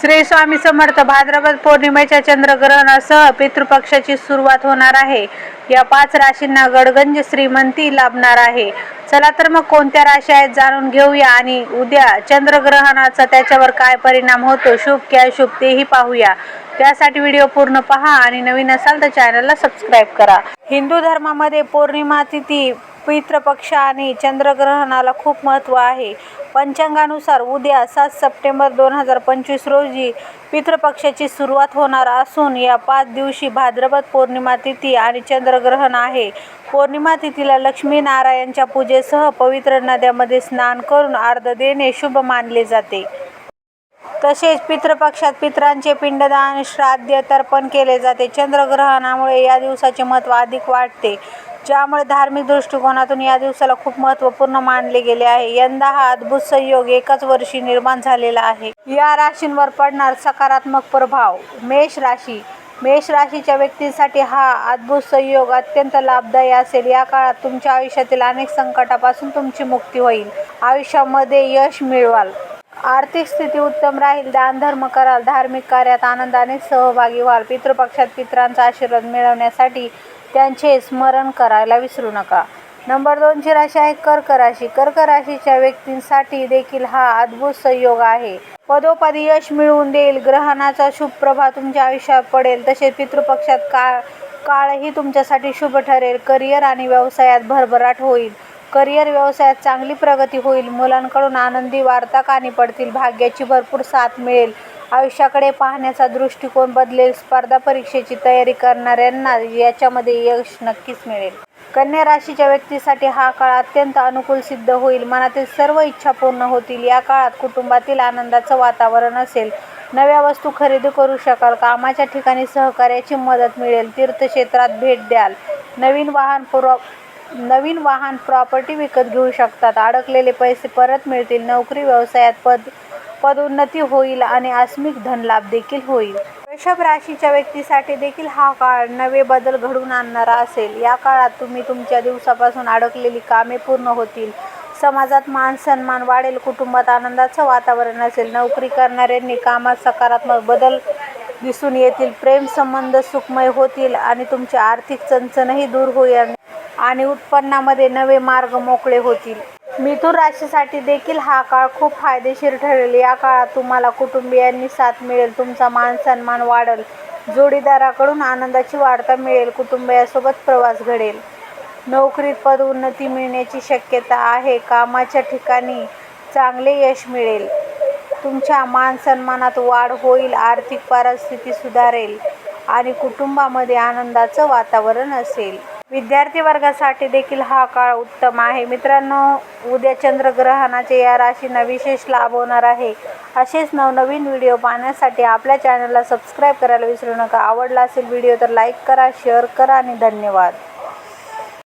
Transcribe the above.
श्री स्वामी समर्थ भाद्रपद पौर्णिमेच्या चंद्रग्रहणासह पितृपक्षाची सुरुवात होणार आहे. या पाच राशींना गडगंज श्रीमंती लाभणार आहे. चला तर मग कोणत्या राशी आहेत जाणून घेऊया आणि उद्या चंद्रग्रहणाचा त्याच्यावर काय परिणाम होतो शुभ की अशुभ तेही पाहूया. त्यासाठी व्हिडिओ पूर्ण पहा आणि नवीन असाल तर चॅनलला सबस्क्राईब करा. हिंदू धर्मामध्ये पौर्णिमा तिथी पितृपक्ष आणि चंद्रग्रहणाला खूप महत्त्व आहे. पंचांगानुसार उद्या सात सप्टेंबर दोन हजार पंचवीस रोजी पितृपक्षाची सुरुवात होणार असून या पाच दिवशी भाद्रपद पौर्णिमा तिथी आणि चंद्रग्रहण आहे. पौर्णिमा तिथीला लक्ष्मीनारायणच्या पूजेसह पवित्र नद्यामध्ये स्नान करून अर्ध देणे शुभ मानले जाते. तसेच पितृपक्षात पितरांचे पिंडदान श्राद्ध तर्पण केले जाते. चंद्रग्रहणामुळे या दिवसाचे महत्त्व अधिक वाढते. ज्यामुळे धार्मिक दृष्टिकोनातून या दिवसाला खूप महत्त्वपूर्ण मानले गेले आहे. यंदा हा अद्भुत संयोग एकाच वर्षी निर्माण झालेला आहे. या राशींवर पडणार सकारात्मक प्रभाव मेष राशी. मेष राशीच्या व्यक्तींसाठी हा अद्भुत संयोग अत्यंत लाभदायी असेल. या काळात तुमच्या आयुष्यातील अनेक संकटापासून तुमची मुक्ती होईल. आयुष्यामध्ये यश मिळवाल. आर्थिक स्थिती उत्तम राहील. दानधर्म कराल. धार्मिक कार्यात आनंदाने सहभागी व्हाल. पितृपक्षात पितरांचा आशीर्वाद मिळवण्यासाठी त्यांचे स्मरण करायला विसरू नका. नंबर दोनची राशी आहे कर्क राशी. कर्क राशीच्या व्यक्तींसाठी देखील हा अद्भुत संयोग आहे. पदोपदी यश मिळवून देईल ग्रहणाचा शुभ प्रभाव तुमच्या आयुष्यात पडेल तसेच पितृपक्षात काळ काळही तुमच्यासाठी शुभ ठरेल. करिअर आणि व्यवसायात भरभराट होईल. करिअर व्यवसायात चांगली प्रगती होईल. मुलांकडून आनंदी वार्ता कानी पडतील. भाग्याची भरपूर साथ मिळेल. आयुष्याकडे पाहण्याचा दृष्टिकोन बदलेल. स्पर्धा परीक्षेची तयारी करणाऱ्यांना याच्यामध्ये यश नक्कीच मिळेल. कन्या राशीच्या व्यक्तीसाठी हा काळ अत्यंत अनुकूल सिद्ध होईल. मनातील सर्व इच्छा पूर्ण होतील. या काळात कुटुंबातील आनंदाचं वातावरण असेल. नव्या वस्तू खरेदी करू शकाल. कामाच्या ठिकाणी सहकार्याची मदत मिळेल. तीर्थक्षेत्रात भेट द्याल. नवीन वाहन पुरव नवीन वाहन प्रॉपर्टी विकत घेऊ शकतात. अडकलेले पैसे परत मिळतील. नोकरी व्यवसायात पद पदोन्नती होईल आणि आस्मिक धनलाभ देखील होईल. वृषभ राशीच्या व्यक्तीसाठी देखील हा काळ नवे बदल घडवून आणणारा असेल. या काळात तुम्ही तुमच्या दिवसापासून अडकलेली कामे पूर्ण होतील. समाजात मान सन्मान वाढेल कुटुंबात आनंदाचं वातावरण असेल नोकरी करणाऱ्यांनी कामात सकारात्मक बदल दिसून येतील प्रेम संबंध सुखमय होतील आणि तुमची आर्थिक चणचणही दूर होईल आणि उत्पन्नामध्ये नवे मार्ग मोकळे होतील. मिथुन राशीसाठी देखील हा काळ खूप फायदेशीर ठरेल. या काळात तुम्हाला कुटुंबियांनी साथ मिळेल तुमचा मान सन्मान वाढेल जोडीदाराकडून आनंदाची वार्ता मिळेल कुटुंबियासोबत प्रवास घडेल. नोकरीत पदोन्नती मिळण्याची शक्यता आहे कामाच्या ठिकाणी चांगले यश मिळेल. तुमच्या मान सन्मानात वाढ होईल आर्थिक परिस्थिती सुधारेल आणि कुटुंबामध्ये आनंदाचं वातावरण असेल. विद्यार्थी वर्गासाठी देखील हा काळ उत्तम आहे. मित्रांनो उद्या चंद्रग्रहणाचे या राशींना विशेष लाभ होणार आहे. असेच नवनवीन व्हिडिओ पाहण्यासाठी आपल्या चॅनलला सबस्क्राईब करायला विसरू नका. आवडला असेल व्हिडिओ तर लाईक करा शेअर करा आणि धन्यवाद.